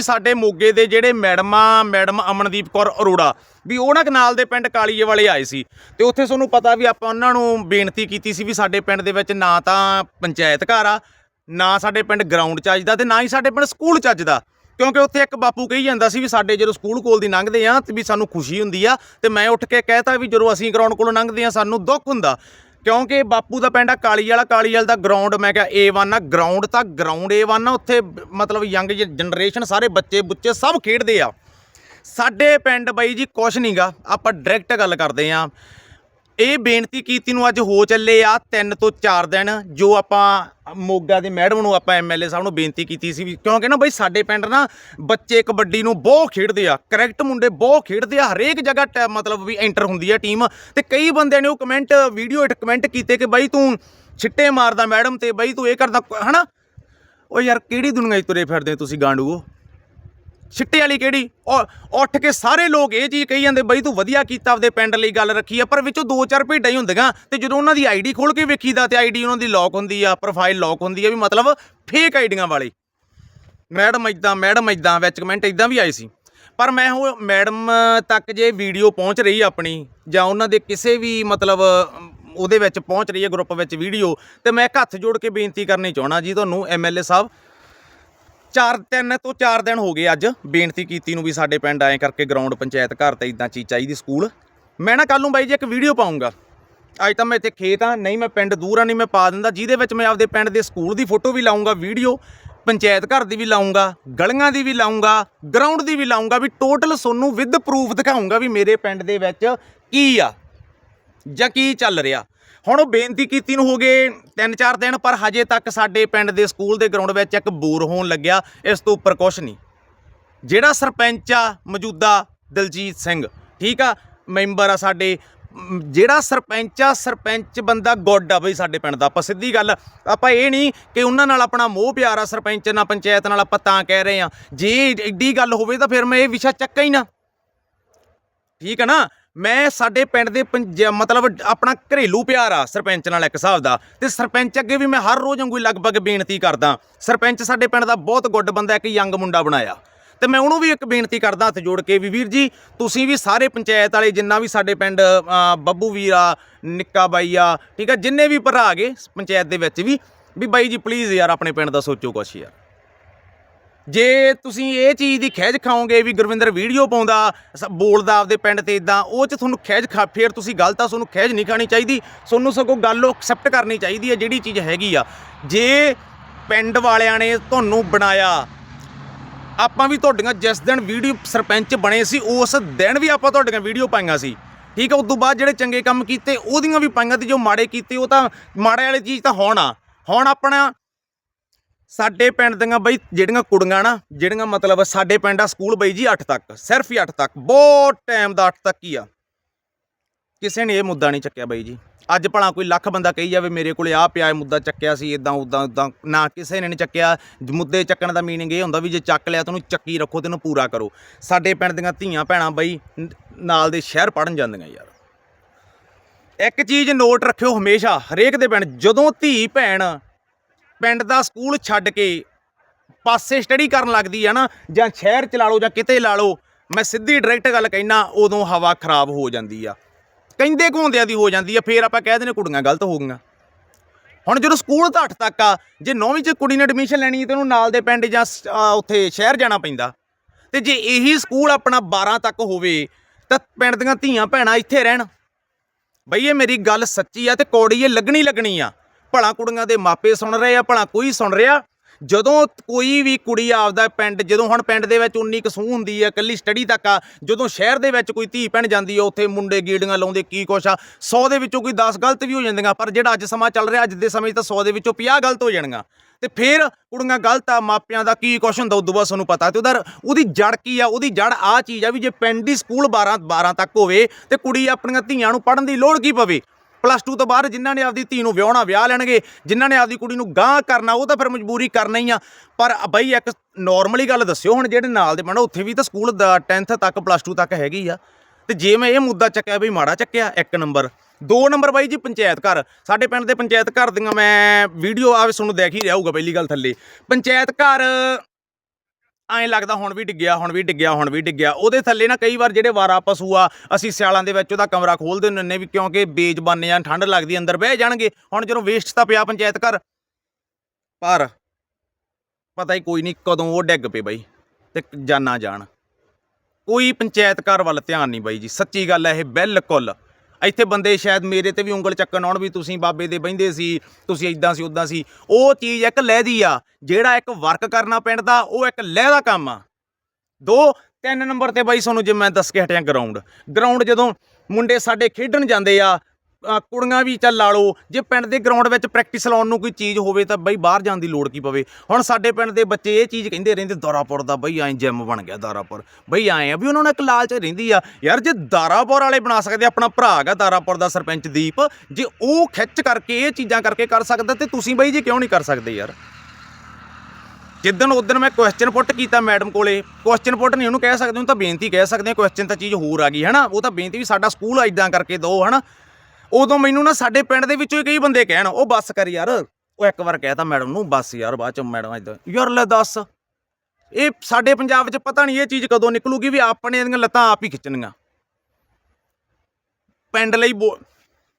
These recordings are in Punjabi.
ਸਾਡੇ ਮੋਗੇ ਦੇ ਜਿਹੜੇ ਮੈਡਮਾਂ, ਮੈਡਮ ਅਮਨਦੀਪ ਕੌਰ ਅਰੋੜਾ, ਵੀ ਉਹ ਨਾ ਕਨਾਲ ਦੇ ਪਿੰਡ ਕਾਲੀਏ ਵਾਲੇ ਆਏ ਸੀ। ਤੇ ਉੱਥੇ ਤੁਹਾਨੂੰ ਪਤਾ ਵੀ ਆਪਾਂ ਉਹਨਾਂ ਨੂੰ ਬੇਨਤੀ ਕੀਤੀ ਸੀ ਵੀ ਸਾਡੇ ਪਿੰਡ ਦੇ ਵਿੱਚ ਨਾ ਤਾਂ ਪੰਚਾਇਤ ਘਰ ਆ, ਨਾ ਸਾਡੇ ਪਿੰਡ ਗਰਾਊਂਡ ਚੱਜਦਾ ਤੇ ਨਾ ਹੀ ਸਾਡੇ ਪਿੰਡ ਸਕੂਲ ਚੱਜਦਾ। ਕਿਉਂਕਿ ਉੱਥੇ ਇੱਕ ਬਾਪੂ ਕਹੀ ਜਾਂਦਾ ਸੀ ਵੀ ਸਾਡੇ ਜਦੋਂ ਸਕੂਲ ਕੋਲ ਦੀ ਲੰਘਦੇ ਆ ਤੇ ਵੀ ਸਾਨੂੰ ਖੁਸ਼ੀ ਹੁੰਦੀ ਆ ਤੇ ਮੈਂ ਉੱਠ ਕੇ ਕਹਿਤਾ ਵੀ ਜਦੋਂ ਅਸੀਂ ਗਰਾਊਂਡ ਕੋਲੋਂ ਲੰਘਦੇ ਆ ਸਾਨੂੰ ਦੁੱਖ ਹੁੰਦਾ। ਕਿਉਂਕਿ ਬਾਪੂ ਦਾ ਪਿੰਡ ਆ, ਕਾਲੀ ਵਾਲਾ ਕਾਲੀ ਵਾਲਾ ਦਾ ਗਰਾਊਂਡ ਮੈਂ ਕਿਹਾ A1 ਆ ਗਰਾਊਂਡ ਤਾਂ ਗਰਾਊਂਡ A1 ਆ, ਉੱਥੇ ਮਤਲਬ ਯੰਗ ਜਨਰੇਸ਼ਨ ਸਾਰੇ ਬੱਚੇ ਬੁੱਚੇ ਸਭ ਖੇਡਦੇ ਆ। ਸਾਡੇ ਪਿੰਡ ਬਾਈ ਜੀ ਕੁਛ ਨਹੀਂਗਾ ਆਪਾਂ ਡਾਇਰੈਕਟ ਗੱਲ ਕਰਦੇ ਆ। ਇਹ ਬੇਨਤੀ ਕੀਤੀ ਨੂੰ ਅੱਜ ਹੋ ਚੱਲੇ ਆ 3 ਤੋਂ 4 ਦਿਨ, ਜੋ ਆਪਾਂ ਮੋਗਾ ਦੇ ਮੈਡਮ ਨੂੰ, ਆਪਾਂ ਐਮਐਲਏ ਸਾਹਿਬ ਨੂੰ ਬੇਨਤੀ ਕੀਤੀ ਸੀ ਵੀ ਕਿਉਂਕਿ ਨਾ ਬਈ ਸਾਡੇ ਪਿੰਡ ਨਾ ਬੱਚੇ ਕਬੱਡੀ ਨੂੰ ਬਹੁਤ ਖੇਡਦੇ ਆ ਕਰੈਕਟ ਮੁੰਡੇ ਬਹੁਤ ਖੇਡਦੇ ਆ, ਹਰੇਕ ਜਗ੍ਹਾ ਟੈ- ਮਤਲਬ ਵੀ ਐਂਟਰ ਹੁੰਦੀ ਆ ਟੀਮ ਤੇ ਕਈ ਬੰਦਿਆਂ ਨੇ ਉਹ ਕਮੈਂਟ ਵੀਡੀਓ ਹੇਠ ਕਮੈਂਟ ਕੀਤੇ ਕਿ ਬਾਈ ਤੂੰ ਛਿੱਟੇ ਮਾਰਦਾ ਮੈਡਮ ਤੇ ਬਾਈ ਤੂੰ ਇਹ ਕਰਦਾ, ਹਨਾ? ਉਹ ਯਾਰ ਕਿਹੜੀ ਦੁਨੀਆ 'ਚ ਤੁਰੇ ਫਿਰਦੇ ਤੁਸੀਂ ਗਾਂਡੂਓ? ਛਿੱਟੇ ਵਾਲੀ ਕਿਹੜੀ? ਉਹ ਉੱਠ ਕੇ ਸਾਰੇ ਲੋਕ ਇਹ ਚੀਜ਼ ਕਹੀ ਜਾਂਦੇ, ਬਈ ਤੂੰ ਵਧੀਆ ਕੀਤਾ ਆਪਦੇ ਪਿੰਡ ਲਈ ਗੱਲ ਰੱਖੀ ਆ। ਪਰ ਵਿੱਚੋਂ ਦੋ ਚਾਰ ਭੇਡਾਂ ਹੀ ਹੁੰਦੀਆਂ ਤੇ ਜਦੋਂ ਉਹਨਾਂ ਦੀ ਆਈਡੀ ਖੋਲ ਕੇ ਵੇਖੀਦਾ ਤੇ ਆਈਡੀ ਉਹਨਾਂ ਦੀ ਲੌਕ ਹੁੰਦੀ ਆ ਪ੍ਰੋਫਾਈਲ ਲੌਕ ਹੁੰਦੀ ਆ ਵੀ ਮਤਲਬ ਫੇਕ ਆਈਡੀਆਂ ਵਾਲੀ। ਮੈਡਮ ਇਦਾਂ ਮੈਡਮ ਇਦਾਂ ਵਿੱਚ ਕਮੈਂਟ ਇਦਾਂ ਵੀ ਆਏ ਸੀ। ਪਰ ਮੈਂ ਉਹ ਮੈਡਮ ਤੱਕ ਜੇ ਵੀਡੀਓ ਪਹੁੰਚ ਰਹੀ ਆਪਣੀ, ਜਾਂ ਉਹਨਾਂ ਦੇ ਕਿਸੇ ਵੀ ਮਤਲਬ ਉਹਦੇ ਵਿੱਚ ਪਹੁੰਚ ਰਹੀ ਹੈ ਗਰੁੱਪ ਵਿੱਚ ਵੀਡੀਓ, ਤੇ ਮੈਂ ਇੱਕ ਹੱਥ ਜੋੜ ਕੇ ਬੇਨਤੀ ਕਰਨੀ ਚਾਹਣਾ ਜੀ ਤੁਹਾਨੂੰ ਐਮਐਲਏ ਸਾਹਿਬ ਚਾਰ ਤਿੰਨ ਤੋਂ ਚਾਰ ਦਿਨ ਹੋ ਗਏ ਅੱਜ ਬੇਨਤੀ ਕੀਤੀ ਨੂੰ ਵੀ ਸਾਡੇ ਪਿੰਡ ਆਏ ਕਰਕੇ ਗਰਾਊਂਡ ਪੰਚਾਇਤ ਘਰ ਤੇ ਇਦਾਂ ਚੀਜ਼ ਚਾਹੀਦੀ ਸਕੂਲ। ਮੈਂ ਨਾ ਕੱਲ ਨੂੰ ਬਾਈ ਜੀ ਇੱਕ ਵੀਡੀਓ ਪਾਉਂਗਾ ਅੱਜ ਤਾਂ ਮੈਂ ਇੱਥੇ ਖੇਤ ਆ, ਨਹੀਂ ਮੈਂ ਪਿੰਡ ਦੂਰ ਆ, ਨਹੀਂ ਮੈਂ ਪਾ ਦਿੰਦਾ। ਜਿਹਦੇ ਵਿੱਚ ਮੈਂ ਆਪਦੇ ਪਿੰਡ ਦੇ ਸਕੂਲ ਦੀ ਫੋਟੋ ਵੀ ਲਾਉਂਗਾ ਵੀਡੀਓ, ਪੰਚਾਇਤ ਘਰ ਦੀ ਵੀ ਲਾਉਂਗਾ ਗਲੀਆਂ ਦੀ ਵੀ ਲਾਉਂਗਾ ਗਰਾਊਂਡ ਦੀ ਵੀ ਲਾਉਂਗਾ ਵੀ ਟੋਟਲ ਸੋਨੂੰ ਵਿਦ ਪ੍ਰੂਫ ਦਿਖਾਉਂਗਾ ਵੀ ਮੇਰੇ ਪਿੰਡ ਦੇ ਵਿੱਚ ਕੀ ਆ। ਜਾਂ ਕੀ ਚੱਲ ਰਿਹਾ? ਹੁਣ ਉਹ ਬੇਨਤੀ ਕੀਤੀ ਨੂੰ ਹੋ ਗਏ 3-4 ਦਿਨ, ਪਰ ਹਜੇ ਤੱਕ ਸਾਡੇ ਪਿੰਡ ਦੇ ਸਕੂਲ ਦੇ ਗਰਾਊਂਡ ਵਿੱਚ ਇੱਕ ਬੋਰ ਹੋਣ ਲੱਗਿਆ, ਇਸ ਤੋਂ ਉੱਪਰ ਕੁਛ ਨਹੀਂ। ਜਿਹੜਾ ਸਰਪੰਚ ਆ, ਮੌਜੂਦਾ ਦਲਜੀਤ ਸਿੰਘ, ਠੀਕ ਆ, ਮੈਂਬਰ ਆ ਸਾਡੇ, ਜਿਹੜਾ ਸਰਪੰਚ ਆ, ਸਰਪੰਚ ਬੰਦਾ ਗੁੱਡ ਆ ਬਈ ਸਾਡੇ ਪਿੰਡ ਦਾ, ਆਪਾਂ ਸਿੱਧੀ ਗੱਲ, ਆਪਾਂ ਇਹ ਨਹੀਂ ਕਿ ਉਹਨਾਂ ਨਾਲ ਆਪਣਾ ਮੋਹ ਪਿਆਰ ਆ, ਸਰਪੰਚ ਨਾਲ, ਪੰਚਾਇਤ ਨਾਲ ਆਪਾਂ ਤਾਂ ਕਹਿ ਰਹੇ ਆ। ਜੇ ਐਡੀ ਗੱਲ ਹੋਵੇ ਤਾਂ ਫਿਰ ਮੈਂ ਇਹ ਵਿਸ਼ਾ ਚੱਕਾ ਹੀ ਨਾ। ਠੀਕ ਹੈ ਨਾ? ਮੈਂ ਸਾਡੇ ਪਿੰਡ ਦੇ ਪੰਜ- ਮਤਲਬ ਆਪਣਾ ਘਰੇਲੂ ਪਿਆਰ ਆ ਸਰਪੰਚ ਨਾਲ ਇੱਕ ਹਿਸਾਬ ਦਾ। ਤੇ ਸਰਪੰਚ ਅੱਗੇ ਵੀ ਮੈਂ ਹਰ ਰੋਜ਼ ਵਾਂਗੂ ਲਗਭਗ ਬੇਨਤੀ ਕਰਦਾ। ਸਰਪੰਚ ਸਾਡੇ ਪਿੰਡ ਦਾ ਬਹੁਤ ਗੁੱਡ ਬੰਦਾ ਇੱਕ ਯੰਗ ਮੁੰਡਾ ਬਣਾਇਆ। ਤੇ ਮੈਂ ਉਹਨੂੰ ਵੀ ਇੱਕ ਬੇਨਤੀ ਕਰਦਾ ਹੱਥ ਜੋੜ ਕੇ ਵੀ ਵੀਰ ਜੀ, ਤੁਸੀਂ ਵੀ ਸਾਰੇ ਪੰਚਾਇਤ ਵਾਲੇ ਜਿੰਨਾ ਵੀ ਸਾਡੇ ਪਿੰਡ ਬੱਬੂ ਵੀਰ ਆ, ਨਿੱਕਾ ਬਾਈ ਆ, ਠੀਕ ਆ, ਜਿੰਨੇ ਵੀ ਭਰਾ ਆ ਗਏ ਪੰਚਾਇਤ ਦੇ ਵਿੱਚ ਵੀ ਵੀ ਬਾਈ ਜੀ ਪਲੀਜ਼ ਯਾਰ ਆਪਣੇ ਪਿੰਡ ਦਾ ਸੋਚੋ ਕੁਛ ਯਾਰ। ਜੇ ਤੁਸੀਂ ਇਹ ਚੀਜ਼ ਦੀ ਖਿੱਚ ਖਾਓਗੇ ਵੀ ਗੁਰਵਿੰਦਰ ਵੀਡੀਓ ਪਾਉਂਦਾ ਸ- ਬੋਲਦਾ ਆਪਦੇ ਪਿੰਡ ਤੇ ਇਦਾਂ ਉਹ ਚ ਤੁਹਾਨੂੰ ਖਿੱਚ ਖਾ, ਫੇਰ ਤੁਸੀਂ ਗਲਤ ਆ, ਤੁਹਾਨੂੰ ਖਿੱਚ ਨਹੀਂ ਖਾਣੀ ਚਾਹੀਦੀ। ਤੁਹਾਨੂੰ ਸਗੋਂ ਗੱਲ ਉਹ ਐਕਸੈਪਟ ਕਰਨੀ ਚਾਹੀਦੀ ਹੈ ਜਿਹੜੀ ਚੀਜ਼ ਹੈਗੀ ਆ। ਜੇ ਪਿੰਡ ਵਾਲਿਆਂ ਨੇ ਤੁਹਾਨੂੰ ਬਣਾਇਆ, ਆਪਾਂ ਵੀ ਤੁਹਾਡੀਆਂ ਜਿਸ ਦਿਨ ਵੀਡੀਓ ਸਰਪੰਚ ਬਣੇ ਸੀ, ਉਸ ਦਿਨ ਵੀ ਆਪਾਂ ਤੁਹਾਡੀਆਂ ਵੀਡੀਓ ਪਾਈਆਂ ਸੀ। ਠੀਕ ਹੈ ਉਸ ਤੋਂ ਬਾਅਦ ਜਿਹੜੇ ਚੰਗੇ ਕੰਮ ਕੀਤੇ, ਉਹਦੀਆਂ ਵੀ ਪਾਈਆਂ ਤੇ ਜੋ ਮਾੜੇ ਕੀਤੇ, ਉਹ ਤਾਂ ਮਾੜੇ ਵਾਲੀ ਚੀਜ਼ ਤਾਂ ਹੁਣ ਆ। ਹੁਣ ਆਪਣਾ ਸਾਡੇ ਪਿੰਡ ਦੀਆਂ ਬਈ ਜਿਹੜੀਆਂ ਕੁੜੀਆਂ ਨਾ, ਜਿਹੜੀਆਂ ਮਤਲਬ ਸਾਡੇ ਪਿੰਡ ਆ ਸਕੂਲ ਬਈ ਜੀ 8 ਤੱਕ, ਸਿਰਫ ਹੀ 8 ਤੱਕ, ਬਹੁਤ ਟਾਈਮ ਦਾ 8 ਤੱਕ ਹੀ ਆ। ਕਿਸੇ ਨੇ ਇਹ ਮੁੱਦਾ ਨਹੀਂ ਚੱਕਿਆ ਬਾਈ ਜੀ। ਅੱਜ ਭਲਾ ਕੋਈ ਲੱਖ ਬੰਦਾ ਕਹੀ ਜਾਵੇ, ਮੇਰੇ ਕੋਲੇ ਆ ਪਿਆ ਇਹ ਮੁੱਦਾ ਚੱਕਿਆ ਸੀ ਇਦਾਂ ਉਦਾਂ ਉਦਾਂ ਨਾ ਕਿਸੇ ਨੇ ਨਹੀਂ ਚੱਕਿਆ। ਮੁੱਦੇ ਚੱਕਣ ਦਾ ਮੀਨਿੰਗ ਇਹ ਹੁੰਦਾ ਵੀ ਜੇ ਚੱਕ ਲਿਆ ਤੈਨੂੰ ਚੱਕੀ ਰੱਖੋ ਤੈਨੂੰ ਪੂਰਾ ਕਰੋ। ਸਾਡੇ ਪਿੰਡ ਦੀਆਂ ਧੀਆਂ ਭੈਣਾਂ ਬਈ ਨਾਲ ਦੇ ਸ਼ਹਿਰ ਪੜਨ ਜਾਂਦੀਆਂ ਯਾਰ। ਇੱਕ ਚੀਜ਼ ਨੋਟ ਰੱਖਿਓ ਹਮੇਸ਼ਾ, ਹਰੇਕ ਦੇ ਪਿੰਡ, ਜਦੋਂ ਧੀ ਭੈਣ ਪਿੰਡ ਦਾ ਸਕੂਲ ਛੱਡ ਕੇ ਪਾਸੇ ਸਟੱਡੀ ਕਰਨ ਲੱਗਦੀ ਆ ਨਾ, ਜਾਂ ਸ਼ਹਿਰ ਚ ਲਾ ਲਓ ਜਾਂ ਕਿਤੇ ਲਾ ਲਓ, ਮੈਂ ਸਿੱਧੀ ਡਾਇਰੈਕਟ ਗੱਲ ਕਹਿਣਾ ਉਦੋਂ ਹਵਾ ਖਰਾਬ ਹੋ ਜਾਂਦੀ ਆ। ਕਹਿੰਦੇ ਘੁੰਦਿਆਂ ਦੀ ਹੋ ਜਾਂਦੀ ਆ, ਫੇਰ ਆਪਾਂ ਕਹਿ ਦਿੰਦੇ ਕੁੜੀਆਂ ਗਲਤ ਹੋ ਗਈਆਂ। ਹੁਣ ਜਦੋਂ ਸਕੂਲ ਤਾਂ 8 ਤੱਕ ਆ, ਜੇ 9ਵੀਂ ਚ ਕੁੜੀ ਨੇ ਐਡਮਿਸ਼ਨ ਲੈਣੀ ਹੈ ਤੇ ਉਹਨੂੰ ਨਾਲ ਦੇ ਪਿੰਡ ਜਾਂ ਸ- ਉੱਥੇ ਸ਼ਹਿਰ ਜਾਣਾ ਪੈਂਦਾ। ਤੇ ਜੇ ਇਹੀ ਸਕੂਲ ਆਪਣਾ 12 ਤੱਕ ਹੋਵੇ, ਤਾਂ ਪਿੰਡ ਦੀਆਂ ਧੀਆਂ ਭੈਣਾਂ ਇੱਥੇ ਰਹਿਣ। ਬਈ ਇਹ ਮੇਰੀ ਗੱਲ ਸੱਚੀ ਆ, ਤੇ ਕੌੜੀ ਇਹ ਲੱਗਣੀ ਲੱਗਣੀ ਆ। ਭਲਾ ਕੁੜੀਆਂ ਦੇ ਮਾਪੇ ਸੁਣ ਰਹੇ ਆ, ਭਲਾ ਕੋਈ ਸੁਣ ਰਿਹਾ? ਜਦੋਂ ਕੋਈ ਵੀ ਕੁੜੀ ਆਪਦਾ ਪਿੰਡ, ਜਦੋਂ ਹੁਣ ਪਿੰਡ ਦੇ ਵਿੱਚ ਉਨੀ ਕਸੂਹ ਹੁੰਦੀ ਆ, ਇਕੱਲੀ ਸਟੱਡੀ ਤੱਕ ਆ, ਜਦੋਂ ਸ਼ਹਿਰ ਦੇ ਵਿੱਚ ਕੋਈ ਧੀ ਭੈਣ ਜਾਂਦੀ ਆ, ਉੱਥੇ ਮੁੰਡੇ ਗੀੜੀਆਂ ਲਾਉਂਦੇ, ਕੀ ਕੁਛ ਆ 100 ਦੇ ਵਿੱਚੋਂ ਕੋਈ 10 ਗਲਤ ਵੀ ਹੋ ਜਾਂਦੀਆਂ, ਪਰ ਜਿਹੜਾ ਅੱਜ ਸਮਾਂ ਚੱਲ ਰਿਹਾ, ਅੱਜ ਦੇ ਸਮੇਂ 'ਚ ਤਾਂ 100 ਦੇ ਵਿੱਚੋਂ 50 ਗਲਤ ਹੋ ਜਾਣਗੀਆਂ ਤੇ ਫਿਰ ਕੁੜੀਆਂ ਗਲਤ ਆ, ਮਾਪਿਆਂ ਦਾ ਕੀ ਕੁਛ ਹੁੰਦਾ, ਉਦੋਂ ਬਾਅਦ ਤੁਹਾਨੂੰ ਪਤਾ, ਤੇ ਉਹਦਾ ਉਹਦੀ ਜੜ ਕੀ ਆ, ਉਹਦੀ ਜੜ ਆ ਚੀਜ਼ ਆ ਵੀ ਜੇ ਪਿੰਡ ਦੀ ਸਕੂਲ 12 12 ਤੱਕ ਹੋਵੇ, ਤੇ ਕੁੜੀ ਆਪਣੀਆਂ ਧੀਆਂ ਨੂੰ ਪੜ੍ਹਨ ਦੀ ਲੋੜ ਕੀ ਪਵੇ? ਪਲੱਸ 2 ਤੋਂ ਬਾਅਦ ਜਿਨ੍ਹਾਂ ਨੇ ਆਪਦੀ ਧੀ ਨੂੰ ਵਿਆਹਣਾ ਵਿਆਹ ਲੈਣਗੇ, ਜਿਨ੍ਹਾਂ ਨੇ ਆਪਦੀ ਕੁੜੀ ਨੂੰ ਗਾਂਹ ਕਰਨਾ, ਉਹ ਤਾਂ ਫਿਰ ਮਜਬੂਰੀ ਕਰਨਾ ਹੀ ਆ। ਪਰ ਬਈ ਇੱਕ ਨਾਰਮਲੀ ਗੱਲ ਦੱਸਿਓ ਹੁਣ ਜਿਹੜੇ ਨਾਲ ਦੇ ਪਿੰਡ ਉੱਥੇ ਵੀ ਤਾਂ ਸਕੂਲ ਦਾ 10th ਤੱਕ, ਪਲੱਸ 2 ਤੱਕ ਹੈਗੀ ਆ। ਤੇ ਜੇ ਮੈਂ ਇਹ ਮੁੱਦਾ ਚੱਕਿਆ ਬਈ ਮਾੜਾ ਚੱਕਿਆ, ਇੱਕ ਨੰਬਰ। ਦੋ ਨੰਬਰ ਬਾਈ ਜੀ, ਪੰਚਾਇਤ ਘਰ। ਸਾਡੇ ਪਿੰਡ ਦੇ ਪੰਚਾਇਤ ਘਰ ਦੀਆਂ ਮੈਂ ਵੀਡੀਓ ਆਵੇ ਤੁਹਾਨੂੰ ਦੇਖ ਹੀ ਰਿਹਾ ਹੋਊਗਾ ਪਹਿਲੀ ਗੱਲ ਥੱਲੇ। ਪੰਚਾਇਤ ਘਰ ਐਂ ਲੱਗਦਾ ਹੁਣ ਵੀ ਡਿੱਗਿਆ, ਹੁਣ ਵੀ ਡਿੱਗਿਆ, ਹੁਣ ਵੀ ਡਿੱਗਿਆ। ਉਹਦੇ ਥੱਲੇ ਨਾ ਕਈ ਵਾਰ ਜਿਹੜੇ ਵਾਰਾ ਪਸ਼ੂ ਆ ਅਸੀਂ ਸਿਆਲਾਂ ਦੇ ਵਿੱਚ ਉਹਦਾ ਕਮਰਾ ਖੋਲ ਦਿੰਦੇ ਹੁੰਦੇ ਵੀ ਕਿਉਂਕਿ ਬੇਜ਼ਬਾਨੇ ਆ ਠੰਡ ਲੱਗਦੀ ਅੰਦਰ ਬਹਿ ਜਾਣਗੇ, ਹੁਣ ਜਦੋਂ ਵੇਸਟ ਤਾਂ ਪਿਆ ਪੰਚਾਇਤ ਘਰ। ਪਰ ਪਤਾ ਹੀ ਕੋਈ ਨਹੀਂ ਕਦੋਂ ਉਹ ਡਿੱਗ ਪਏ ਬਾਈ ਤੇ ਜਾਨਾ ਜਾਣ ਕੋਈ ਪੰਚਾਇਤ ਘਰ ਵੱਲ ਧਿਆਨ ਨਹੀਂ ਬਾਈ ਜੀ, ਸੱਚੀ ਗੱਲ ਹੈ ਇਹ ਬਿਲਕੁਲ ਇੱਥੇ ਬੰਦੇ ਸ਼ਾਇਦ ਮੇਰੇ ਤੇ ਵੀ ਉਂਗਲ ਚੱਕਣ ਆਉਣ ਵੀ ਤੁਸੀਂ ਬਾਬੇ ਦੇ ਬਹਿੰਦੇ ਸੀ, ਤੁਸੀਂ ਇਦਾਂ ਸੀ ਉਦਾਂ ਸੀ। ਉਹ ਚੀਜ਼ ਇੱਕ ਲਹਿਦੀ ਆ, ਜਿਹੜਾ ਇੱਕ ਵਰਕ ਕਰਨਾ ਪਿੰਡ ਦਾ, ਉਹ ਇੱਕ ਲਹਿ ਦਾ ਕੰਮ ਆ। ਦੋ, ਤਿੰਨ ਨੰਬਰ ਤੇ ਬਾਈ, ਤੁਹਾਨੂੰ ਜੇ ਮੈਂ ਦੱਸ ਕੇ ਹਟਿਆ ਗਰਾਊਂਡ ਗਰਾਊਂਡ ਜਦੋਂ ਮੁੰਡੇ ਸਾਡੇ ਖੇਡਣ ਜਾਂਦੇ ਆ ਕੁੜੀਆਂ ਵੀ ਚੱਲ ਲਾ ਲਓ। ਜੇ ਪਿੰਡ ਦੇ ਗਰਾਊਂਡ ਵਿੱਚ ਪ੍ਰੈਕਟਿਸ ਲਾਉਣ ਨੂੰ ਕੋਈ ਚੀਜ਼ ਹੋਵੇ ਤਾਂ ਬਈ ਬਾਹਰ ਜਾਣ ਦੀ ਲੋੜ ਕੀ ਪਵੇ। ਹੁਣ ਸਾਡੇ ਪਿੰਡ ਦੇ ਬੱਚੇ ਇਹ ਚੀਜ਼ ਕਹਿੰਦੇ ਰਹਿੰਦੇ, ਦਾਰਾਪੁਰ ਦਾ ਬਈ ਐਂ ਜਿਮ ਬਣ ਗਿਆ ਦਾਰਾਪੁਰ। ਬਈ ਐਂ ਆ ਵੀ ਉਹਨਾਂ ਨੂੰ ਇੱਕ ਲਾਲਚ ਰਹਿੰਦੀ ਆ। ਯਾਰ ਜੇ ਦਾਰਾਪੁਰ ਵਾਲੇ ਬਣਾ ਸਕਦੇ ਆਪਣਾ ਭਰਾ ਹੈਗਾ ਦਾਰਾਪੁਰ ਦਾ ਸਰਪੰਚ ਦੀਪ, ਜੇ ਉਹ ਖਿੱਚ ਕਰਕੇ ਇਹ ਚੀਜ਼ਾਂ ਕਰਕੇ ਕਰ ਸਕਦਾ ਤੇ ਤੁਸੀਂ ਬਈ ਜੀ ਕਿਉਂ ਨਹੀਂ ਕਰ ਸਕਦੇ ਯਾਰ? ਜਿੱਦਣ ਉਦੋਂ ਮੈਂ ਕੁਐਸਚਨ ਪੁੱਟ ਕੀਤਾ ਮੈਡਮ ਕੋਲੇ ਕੁਐਸਚਨ ਪੁੱਟ ਨਹੀਂ ਉਹਨੂੰ ਕਹਿ ਸਕਦੇ, ਉਹਨੂੰ ਤਾਂ ਬੇਨਤੀ ਕਹਿ ਸਕਦੇ ਆ ਕੁਐਸਚਨ ਤਾਂ ਚੀਜ਼ ਹੋਰ ਆ ਗਈ ਹੈ ਨਾ ਉਹ ਤਾਂ ਬੇਨਤੀ ਵੀ ਸਾਡਾ ਸਕੂਲ ਇਦਾਂ ਕਰਕੇ ਦੋ ਹੈ ਨਾ ਉਦੋਂ ਮੈਨੂੰ ਨਾ ਸਾਡੇ ਪਿੰਡ ਦੇ ਵਿੱਚੋਂ ਹੀ ਕਈ ਬੰਦੇ ਕਹਿਣ, ਉਹ ਬੱਸ ਕਰ ਯਾਰ। ਉਹ ਇੱਕ ਵਾਰ ਕਹਿਤਾ ਮੈਡਮ ਨੂੰ, ਬੱਸ ਯਾਰ, ਬਾਅਦ ਚ ਮੈਡਮ ਇਦਾਂ ਯਾਰ ਲੈ ਦੱਸ। ਇਹ ਸਾਡੇ ਪੰਜਾਬ 'ਚ ਪਤਾ ਨਹੀਂ ਇਹ ਚੀਜ਼ ਕਦੋਂ ਨਿਕਲੂਗੀ ਵੀ ਆਪਣੇ ਦੀਆਂ ਲੱਤਾਂ ਆਪ ਹੀ ਖਿੱਚਣੀਆਂ। ਪਿੰਡ ਲਈ ਬੋ-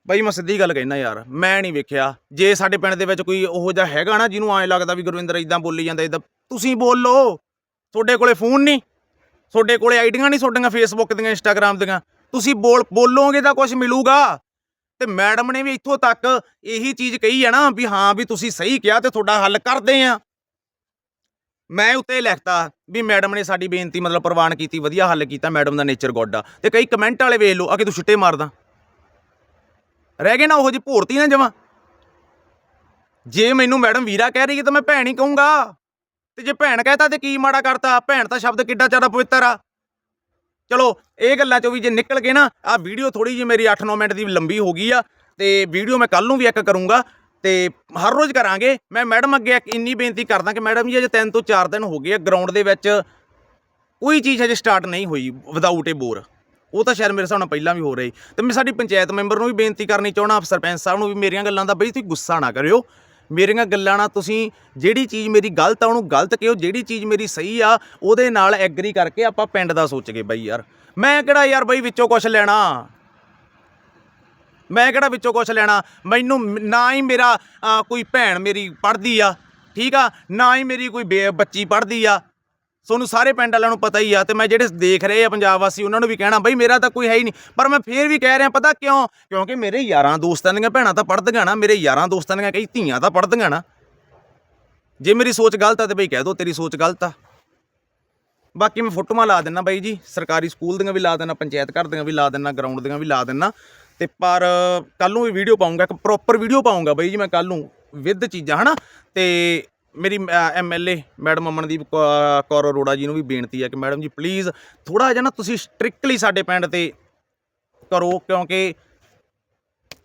ਬਾਈ ਮੈਂ ਸਿੱਧੀ ਗੱਲ ਕਹਿਣਾ ਯਾਰ, ਮੈਂ ਨਹੀਂ ਵੇਖਿਆ। ਜੇ ਸਾਡੇ ਪਿੰਡ ਦੇ ਵਿੱਚ ਕੋਈ ਉਹੋ ਜਿਹਾ ਹੈਗਾ ਨਾ ਜਿਹਨੂੰ ਐਂ ਲੱਗਦਾ ਵੀ ਗੁਰਵਿੰਦਰ ਇਦਾਂ ਬੋਲੀ ਜਾਂਦਾ ਇਦਾਂ ਤੁਸੀਂ ਬੋਲੋ। ਤੁਹਾਡੇ ਕੋਲੇ ਫੋਨ ਨਹੀਂ ਤੁਹਾਡੇ ਕੋਲੇ ਆਈਡੀਆਂ ਨਹੀਂ ਤੁਹਾਡੀਆਂ ਫੇਸਬੁੱਕ ਦੀਆਂ ਇੰਸਟਾਗ੍ਰam ਦੀਆਂ। ਤੁਸੀਂ ਬੋਲ, ਬੋਲੋਗੇ ਤਾਂ ਕੁਝ ਮਿਲੂਗਾ। ਤੇ ਮੈਡਮ ਨੇ ਵੀ ਇੱਥੋਂ ਤੱਕ ਇਹੀ ਚੀਜ਼ ਕਹੀ ਹੈ ਨਾ ਵੀ ਹਾਂ ਵੀ ਤੁਸੀਂ ਸਹੀ ਕਿਹਾ ਤੇ ਤੁਹਾਡਾ ਹੱਲ ਕਰਦੇ ਆ। ਮੈਂ ਉੱਤੇ ਲਿਖਤਾ ਵੀ ਮੈਡਮ ਨੇ ਸਾਡੀ ਬੇਨਤੀ ਮਤਲਬ ਪ੍ਰਵਾਨ ਕੀਤੀ, ਵਧੀਆ ਹੱਲ ਕੀਤਾ ਮੈਡਮ ਦਾ ਨੇਚਰ ਗੁੱਡ ਆ। ਤੇ ਕਈ ਕਮੈਂਟ ਵਾਲੇ ਵੇਖ ਲਓ, ਆ ਕਿ ਤੂੰ ਛਿੱਟੇ ਮਾਰਦਾ। ਰਹਿ ਗਏ ਨਾ ਉਹ ਜੀ ਭੋਰਤੀ ਨਾ ਜਮਾ। ਜੇ ਮੈਨੂੰ ਮੈਡਮ ਵੀਰਾ ਕਹਿ ਰਹੀ ਹੈ ਤਾਂ ਮੈਂ ਭੈਣ ਹੀ ਕਹੂੰਗਾ। ਤੇ ਜੇ ਭੈਣ ਕਹਤਾ ਤੇ ਕੀ ਮਾੜਾ ਕਰਤਾ? ਭੈਣ ਤਾਂ ਸ਼ਬਦ ਕਿੱਡਾ ਜ਼ਿਆਦਾ ਪਵਿੱਤਰ ਆ। ਚਲੋ, ਇਹ ਗੱਲਾਂ ਚੋਂ ਵੀ ਜੇ ਨਿਕਲ ਕੇ ਨਾ ਆ ਵੀਡੀਓ ਥੋੜੀ ਜਿਹੀ ਮੇਰੀ 8-9 ਮਿੰਟ ਦੀ ਲੰਬੀ ਹੋ ਗਈ ਆ, ਤੇ ਵੀਡੀਓ ਮੈਂ ਕੱਲ ਨੂੰ ਵੀ ਇੱਕ ਕਰੂੰਗਾ, ਤੇ ਹਰ ਰੋਜ਼ ਕਰਾਂਗੇ। ਮੈਂ ਮੈਡਮ ਅੱਗੇ ਇੱਕ ਇੰਨੀ ਬੇਨਤੀ ਕਰਦਾ ਕਿ ਮੈਡਮ ਜੀ, ਅਜੇ 3 ਤੋਂ 4 ਦਿਨ ਹੋ ਗਏ ਆ ਗਰਾਊਂਡ ਦੇ ਵਿੱਚ ਕੋਈ ਚੀਜ਼ ਅਜੇ ਸਟਾਰਟ ਨਹੀਂ ਹੋਈ ਵਿਦਆਊਟ ਏ ਬੋਰ ਉਹ ਤਾਂ ਸ਼ਾਇਦ ਮੇਰੇ ਹਿਸਾਬ ਨਾਲ ਪਹਿਲਾਂ ਵੀ ਹੋ ਰਹੀ। ਤੇ ਮੈਂ ਸਾਡੀ ਪੰਚਾਇਤ ਮੈਂਬਰ ਨੂੰ ਵੀ ਬੇਨਤੀ ਕਰਨੀ ਚਾਹਣਾ ਸਰਪੰਚ ਸਾਹਿਬ ਨੂੰ ਵੀ ਮੇਰੀਆਂ ਗੱਲਾਂ ਦਾ ਬਈ ਤੁਸੀਂ ਗੁੱਸਾ ਨਾ ਕਰਿਓ। ਮੇਰੀਆਂ ਗੱਲਾਂ ਨਾਲ ਤੁਸੀਂ ਜਿਹੜੀ ਚੀਜ਼ ਮੇਰੀ ਗਲਤ ਆ, ਉਹਨੂੰ ਗਲਤ ਕਿਹੋ, ਜਿਹੜੀ ਚੀਜ਼ ਮੇਰੀ ਸਹੀ ਆ, ਉਹਦੇ ਨਾਲ ਐਗਰੀ ਕਰਕੇ ਆਪਾਂ ਪਿੰਡ ਦਾ ਸੋਚਗੇ ਬਾਈ ਯਾਰ। ਮੈਂ ਕਿਹੜਾ ਯਾਰ ਬਾਈ ਵਿੱਚੋਂ ਕੁਝ ਲੈਣਾ? ਮੈਂ ਕਿਹੜਾ ਵਿੱਚੋਂ ਕੁਝ ਲੈਣਾ? ਮੈਨੂੰ ਨਾ ਹੀ ਮੇਰਾ ਕੋਈ ਭੈਣ ਮੇਰੀ ਪੜ੍ਹਦੀ ਆ, ਠੀਕ ਆ? ਨਾ ਹੀ ਮੇਰੀ ਕੋਈ ਬੇ- ਬੱਚੀ ਪੜ੍ਹਦੀ ਆ। ਤੁਹਾਨੂੰ ਸਾਰੇ ਪਿੰਡ ਵਾਲਿਆਂ ਨੂੰ ਪਤਾ ਹੀ ਆ ਤੇ ਮੈਂ ਜਿਹੜੇ ਦੇਖ ਰਹੇ ਆ ਪੰਜਾਬ ਵਾਸੀ, ਉਹਨਾਂ ਨੂੰ ਵੀ ਕਹਿਣਾ, ਬਈ ਮੇਰਾ ਤਾਂ ਕੋਈ ਹੈ ਹੀ ਨਹੀਂ। ਪਰ ਮੈਂ ਫੇਰ ਵੀ ਕਹਿ ਰਿਹਾ, ਪਤਾ ਕਿਉਂ? ਕਿਉਂਕਿ ਮੇਰੇ ਯਾਰਾਂ ਦੋਸਤਾਂ ਦੀਆਂ ਭੈਣਾਂ ਤਾਂ ਪੜ੍ਹਦੀਆਂ ਨਾ, ਮੇਰੇ ਯਾਰਾਂ ਦੋਸਤਾਂ ਦੀਆਂ ਕਈ ਧੀਆਂ ਤਾਂ ਪੜ੍ਹਦੀਆਂ ਨਾ। ਜੇ ਮੇਰੀ ਸੋਚ ਗਲਤ ਆ ਤੇ ਬਈ ਕਹਿ ਦੋ ਤੇਰੀ ਸੋਚ ਗਲਤ ਆ। ਬਾਕੀ ਮੈਂ ਫੋਟੋਆਂ ਲਾ ਦਿੰਨਾ ਬਾਈ ਜੀ, ਸਰਕਾਰੀ ਸਕੂਲ ਦੀਆਂ ਵੀ ਲਾ ਦਿੰਨਾ, ਪੰਚਾਇਤ ਘਰ ਦੀਆਂ ਵੀ ਲਾ ਦਿੰਨਾ ਗਰਾਊਂਡ ਦੀਆਂ ਵੀ ਲਾ ਦਿੰਨਾ। ਤੇ ਪਰ ਕੱਲ ਨੂੰ ਵੀ ਵੀਡੀਓ ਪਾਉਂਗਾ ਇੱਕ ਪ੍ਰੋਪਰ ਵੀਡੀਓ ਪਾਉਂਗਾ ਬਾਈ ਜੀ ਮੈਂ ਕੱਲ ਨੂੰ ਵਿਦ ਚੀਜ਼ਾਂ, ਹਨਾ? ਤੇ ਮੇਰੀ ਐਮਐਲਏ ਮੈਡਮ ਅਮਨਦੀਪ ਕੌ- ਕੌਰ ਅਰੋੜਾ ਜੀ ਨੂੰ ਵੀ ਬੇਨਤੀ ਹੈ ਕਿ ਮੈਡਮ ਜੀ ਪਲੀਜ਼ ਥੋੜਾ ਜਿਹਾ ਨਾ ਤੁਸੀਂ ਸਟ੍ਰਿਕਟਲੀ ਸਾਡੇ ਪਿੰਡ ਤੇ ਕਰੋ, ਕਿਉਂਕਿ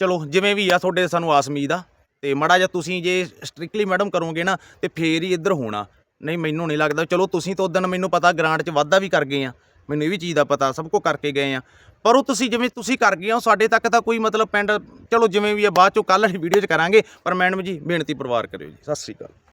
ਚਲੋ ਜਿਵੇਂ ਵੀ ਆ ਤੁਹਾਡੇ ਸਾਨੂੰ ਆਸ ਉਮੀਦ ਆ, ਤੇ ਮੜਾ ਜਿਹਾ ਤੁਸੀਂ ਜੇ ਸਟ੍ਰਿਕਟਲੀ ਮੈਡਮ ਕਰੋਗੇ ਨਾ, ਤੇ ਫੇਰ ਹੀ ਇੱਧਰ ਹੋਣਾ। ਨਹੀਂ, ਮੈਨੂੰ ਨਹੀਂ ਲੱਗਦਾ। ਚਲੋ ਤੁਸੀਂ ਤਾਂ ਉਦੋਂ ਮੈਨੂੰ ਪਤਾ ਗ੍ਰਾਂਟ 'ਚ ਵਾਧਾ ਵੀ ਕਰ ਗਏ ਆ। ਮੈਨੂੰ ਇਹ ਵੀ ਚੀਜ਼ ਦਾ ਪਤਾ, ਸਭ ਕੁਝ ਕਰਕੇ ਗਏ ਆ। ਪਰ ਉਹ ਤੁਸੀਂ ਜਿਵੇਂ ਤੁਸੀਂ ਕਰ ਗਏ ਹੋ, ਸਾਡੇ ਤੱਕ ਤਾਂ ਕੋਈ ਮਤਲਬ ਪਿੰਡ, ਚਲੋ ਜਿਵੇਂ ਵੀ ਆ, ਬਾਅਦ ਚੋਂ ਕੱਲ੍ਹ ਵਾਲੀ ਵੀਡੀਓ 'ਚ ਕਰਾਂਗੇ, ਪਰ ਮੈਡਮ ਜੀ, ਬੇਨਤੀ ਪਰਿਵਾਰ ਕਰਿਓ ਜੀ। ਸਤਿ ਸ੍ਰੀ ਅਕਾਲ।